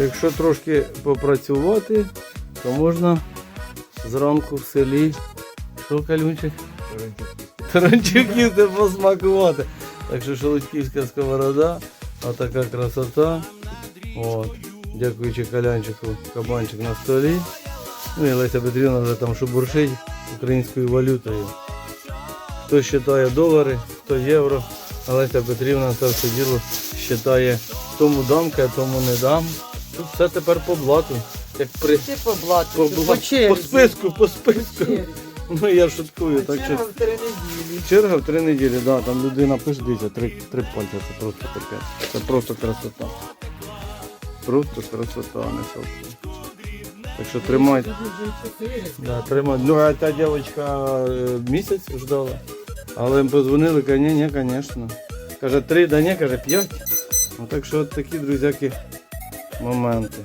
Якщо трошки попрацювати, то можна зранку в селі. Що калюнчик? Таранчук їсти посмакувати. Так що шелудьківська сковорода, а така красота. От. Дякуючи калянчику, кабанчик на столі. Ну і Леся Петрівна вже там шубуршить українською валютою. Хто вважає долари, хто євро. А Леся Петрівна це все діло вважає тому дамки, а тому не дам. Тут все тепер по блату. Як при Ти по блату, по, по, черзі. по списку, по списку. черзі. Ну я шуткую, так Черга що. в три неділі. Черга в три неділі, да, там людина пише, дивіться, три, три пальця, це просто таке. Це просто красота. Просто красота, не совсем. Так що тримайте. Да, тримай. Ну, а та дівчинка е, місяць ждала. Але їм позвонили, каже, ні, ні, звісно. Каже, три, да ні, каже, п'ять. Ну так що от такі, друзяки, моменти.